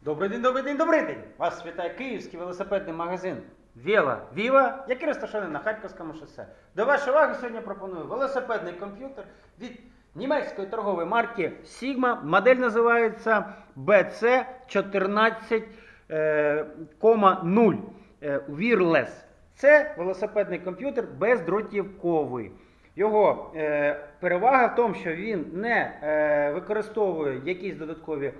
Добрий день, добрий день, добрий день! Вас вітає київський велосипедний магазин Віла Віва, який розташований на Харківському шосе. До вашої уваги сьогодні пропоную велосипедний комп'ютер від німецької торгової марки Sigma. Модель називається BC14,0 е, Wireless. Це велосипедний комп'ютер бездротівковий. Його е, перевага в тому, що він не е, використовує якісь додаткові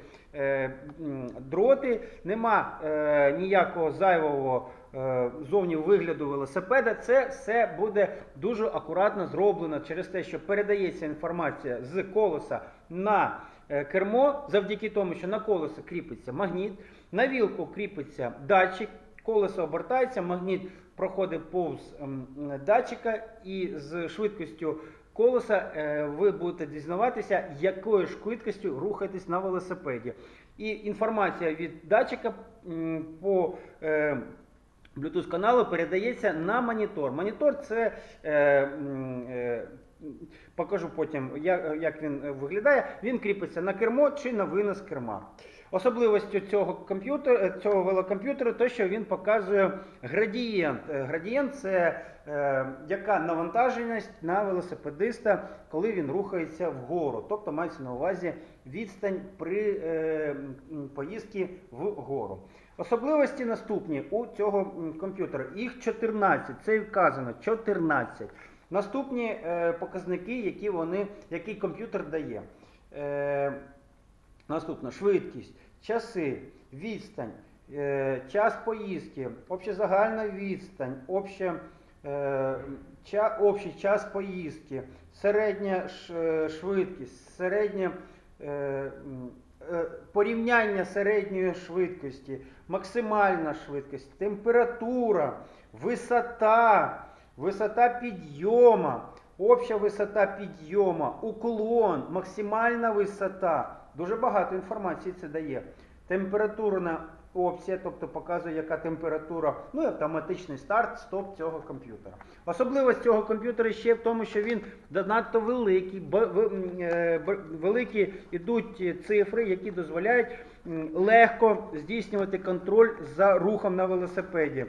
дроти, нема е, ніякого зайвого е, зовні вигляду велосипеда. Це все буде дуже акуратно зроблено через те, що передається інформація з колеса на е, кермо, завдяки тому, що на колесо кріпиться магніт, на вілку кріпиться датчик. Колесо обертається, магніт проходить повз ем, датчика, і з швидкістю колеса е, ви будете дізнаватися, якою швидкістю рухаєтесь на велосипеді. І інформація від датчика по е, Bluetooth каналу передається на монітор. Монітор це е, покажу потім, як, він виглядає. Він кріпиться на кермо чи на винос керма. Особливістю цього комп'ютера, цього велокомп'ютера, те, що він показує градієнт. Е, Градієнт це е, яка навантаженість на велосипедиста, коли він рухається вгору. Тобто мається на увазі відстань при е, поїздці вгору. Особливості наступні у цього комп'ютера. Їх 14, це вказано 14. Наступні е, показники, які вони, який комп'ютер дає. Е, Наступна. Швидкість, часи, відстань, е, час поїздки, общезагальна відстань, обща, е, ча, общий час поїздки, середня е, швидкість, середня, е, е, порівняння середньої швидкості, максимальна швидкість, температура, висота, висота підйома, обща висота підйома, уклон, максимальна висота. Дуже багато інформації це дає. Температурна опція, тобто показує, яка температура, ну і автоматичний старт, стоп цього комп'ютера. Особливість цього комп'ютера ще в тому, що він занадто великий, е, великі йдуть цифри, які дозволяють легко здійснювати контроль за рухом на велосипеді.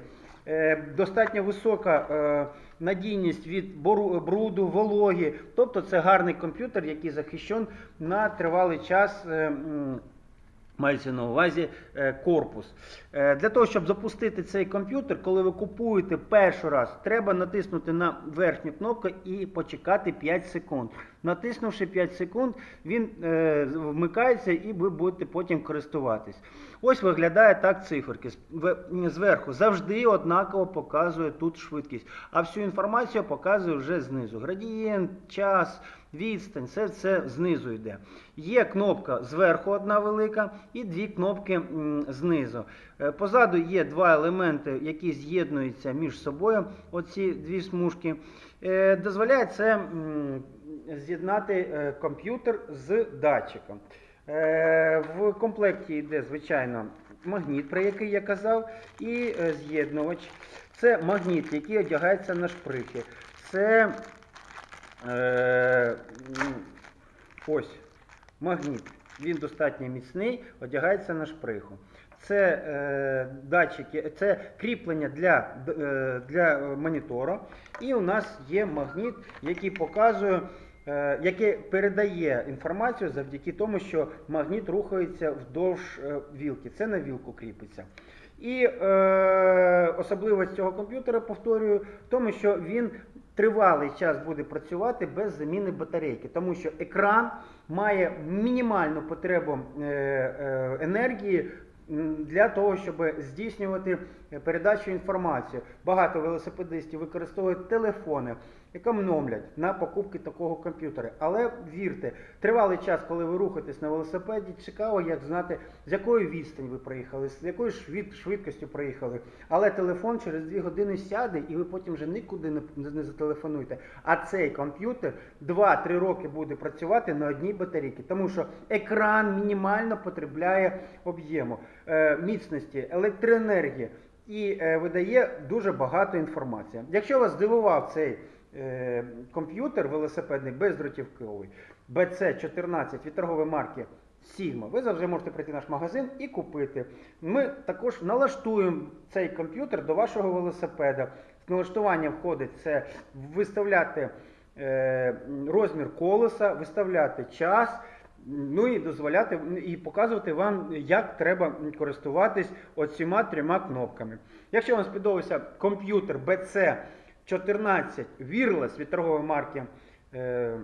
Е, Достатньо висока е, надійність від бруду, вологі. Тобто це гарний комп'ютер, який захищен на тривалий час. Мається на увазі е, корпус. Е, Для того, щоб запустити цей комп'ютер, коли ви купуєте перший раз, треба натиснути на верхню кнопку і почекати 5 секунд. Натиснувши 5 секунд, він е, вмикається і ви будете потім користуватись. Ось виглядає так циферки. Зверху завжди однаково показує тут швидкість, а всю інформацію показує вже знизу. Градієнт, час, відстань, це знизу йде. Є кнопка зверху одна велика і дві кнопки знизу. Е, Позаду є два елементи, які з'єднуються між собою. Оці дві смужки. Е, Дозволяє це з'єднати е, комп'ютер з датчиком. В комплекті йде, звичайно, магніт, про який я казав, і з'єднувач. Це магніт, який одягається на шприхи. Це е, ось магніт. Він достатньо міцний, одягається на шприху. Це е, датчики, це кріплення для, е, для монітора. І у нас є магніт, який показує, е, який передає інформацію завдяки тому, що магніт рухається вдовж е, вілки. Це на вілку кріпиться. І е, особливість цього комп'ютера, повторюю, в тому, що він тривалий час буде працювати без заміни батарейки, тому що екран має мінімальну потребу е, е, енергії для того, щоб здійснювати передачу інформації. Багато велосипедистів використовують телефони, економлять на покупки такого комп'ютера. Але вірте, тривалий час, коли ви рухаєтесь на велосипеді, цікаво, як знати, з якою відстань ви проїхали, з якою швид- швидкістю проїхали. Але телефон через 2 години сяде, і ви потім вже нікуди не зателефонуєте. А цей комп'ютер 2-3 роки буде працювати на одній батарейці, тому що екран мінімально потребляє об'єму, е, міцності, електроенергії і е, видає дуже багато інформації. Якщо вас здивував цей е, комп'ютер велосипедний бездротівковий BC14 від торгової марки Sigma. Ви завжди можете прийти в наш магазин і купити. Ми також налаштуємо цей комп'ютер до вашого велосипеда. Налаштування входить це виставляти е, розмір колеса, виставляти час. Ну і дозволяти і показувати вам, як треба користуватись оціма трьома кнопками. Якщо вам сподобався комп'ютер BC14 Wireless від торгової марки е,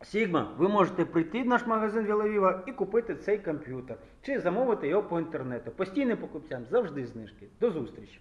Sigma, ви можете прийти в наш магазин Віловіва і купити цей комп'ютер, чи замовити його по інтернету. Постійним покупцям завжди знижки. До зустрічі!